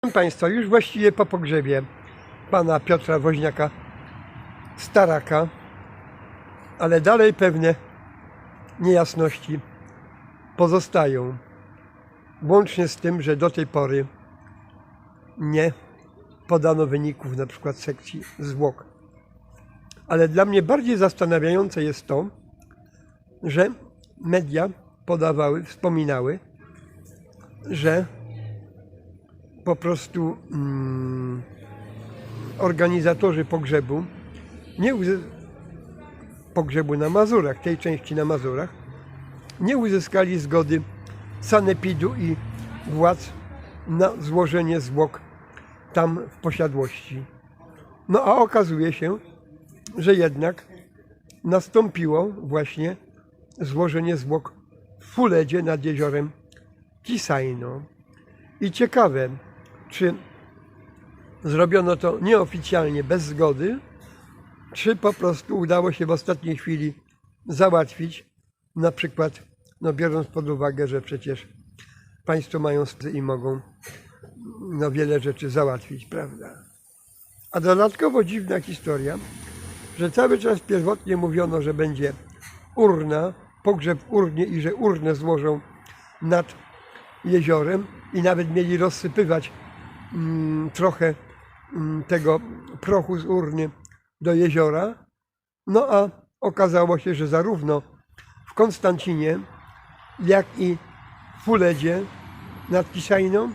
Proszę Państwa, już właściwie po pogrzebie pana Piotra Woźniaka Staraka, ale dalej pewne niejasności pozostają. Łącznie z tym, że do tej pory nie podano wyników na przykład sekcji zwłok. Ale dla mnie bardziej zastanawiające jest to, że media podawały, wspominały, że po prostu mm, organizatorzy pogrzebu, nie pogrzebu na Mazurach, tej części na Mazurach, nie uzyskali zgody sanepidu i władz na złożenie zwłok tam w posiadłości. No a okazuje się, że jednak nastąpiło właśnie złożenie zwłok w Fuledzie nad jeziorem Tisajno. I ciekawe, czy zrobiono to nieoficjalnie, bez zgody, czy po prostu udało się w ostatniej chwili załatwić, na przykład, no biorąc pod uwagę, że przecież państwo mają i mogą no wiele rzeczy załatwić, prawda? A dodatkowo dziwna historia, że cały czas pierwotnie mówiono, że będzie urna, pogrzeb w urnie i że urnę złożą nad jeziorem i nawet mieli rozsypywać trochę mm, tego prochu z urny do jeziora. No a okazało się, że zarówno w Konstancinie, jak i w Fuledzie nad Kisajną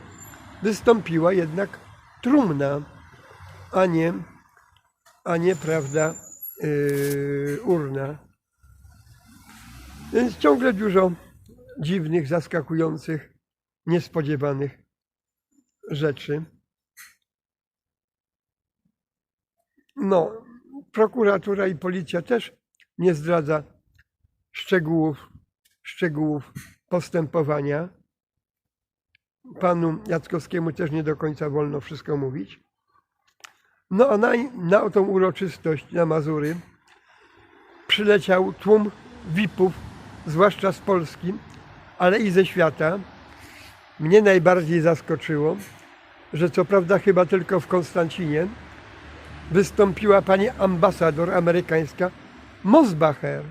wystąpiła jednak trumna, a nie, a nie prawda, yy, urna. Więc ciągle dużo dziwnych, zaskakujących, niespodziewanych rzeczy. No, prokuratura i policja też nie zdradza szczegółów, szczegółów postępowania. Panu Jackowskiemu też nie do końca wolno wszystko mówić. No a na, na tą uroczystość na Mazury przyleciał tłum VIP-ów, zwłaszcza z Polski, ale i ze świata. Mnie najbardziej zaskoczyło, że co prawda chyba tylko w Konstancinie wystąpiła pani ambasador amerykańska Mosbacher.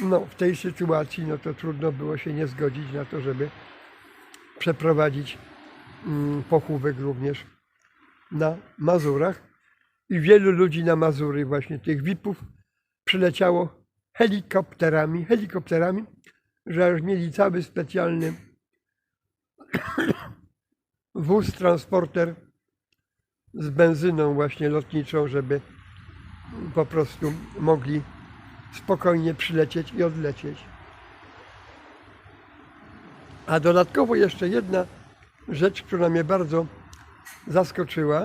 No, w tej sytuacji no to trudno było się nie zgodzić na to, żeby przeprowadzić mm, pochówek również na Mazurach. I wielu ludzi na Mazury, właśnie tych VIP-ów, przyleciało helikopterami, helikopterami, że mieli cały specjalny wóz, transporter z benzyną właśnie lotniczą, żeby po prostu mogli spokojnie przylecieć i odlecieć. A dodatkowo jeszcze jedna rzecz, która mnie bardzo zaskoczyła,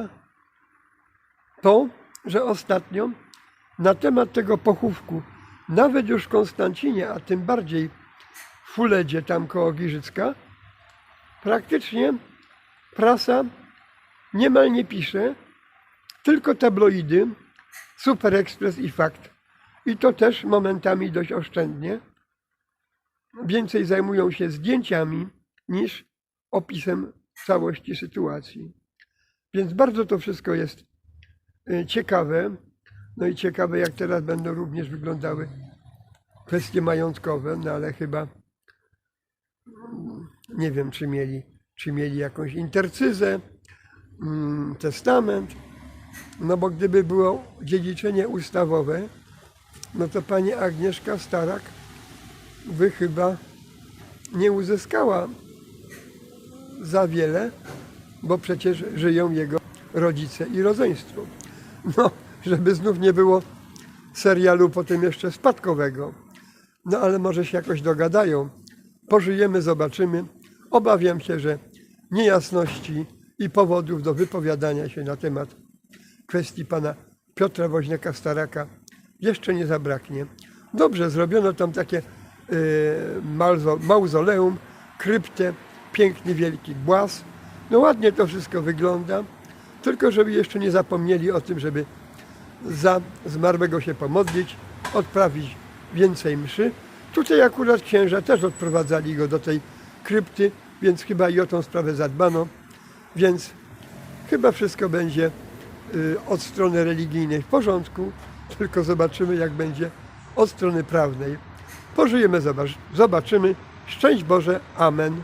to, że ostatnio na temat tego pochówku, nawet już w Konstancinie, a tym bardziej w Fuledzie, tam koło Giżycka, praktycznie prasa niemal nie pisze, tylko tabloidy, Super Express i Fakt. I to też momentami dość oszczędnie. Więcej zajmują się zdjęciami niż opisem całości sytuacji. Więc bardzo to wszystko jest y, ciekawe. No i ciekawe, jak teraz będą również wyglądały kwestie majątkowe, no ale chyba nie wiem, czy mieli, czy mieli jakąś intercyzę, mm, testament. No bo gdyby było dziedziczenie ustawowe, no to pani Agnieszka Starak by chyba nie uzyskała za wiele, bo przecież żyją jego rodzice i rodzeństwo. No, żeby znów nie było serialu potem jeszcze spadkowego. No ale może się jakoś dogadają. Pożyjemy, zobaczymy. Obawiam się, że niejasności i powodów do wypowiadania się na temat kwestii pana Piotra Woźniaka Staraka jeszcze nie zabraknie. Dobrze, zrobiono tam takie y, mauzoleum, kryptę, piękny wielki głaz. No ładnie to wszystko wygląda, tylko żeby jeszcze nie zapomnieli o tym, żeby za zmarłego się pomodlić, odprawić więcej mszy. Tutaj akurat księża też odprowadzali go do tej krypty, więc chyba i o tą sprawę zadbano. Więc chyba wszystko będzie y, od strony religijnej w porządku, tylko zobaczymy, jak będzie od strony prawnej. Pożyjemy, zobacz- zobaczymy. Szczęść Boże, Amen.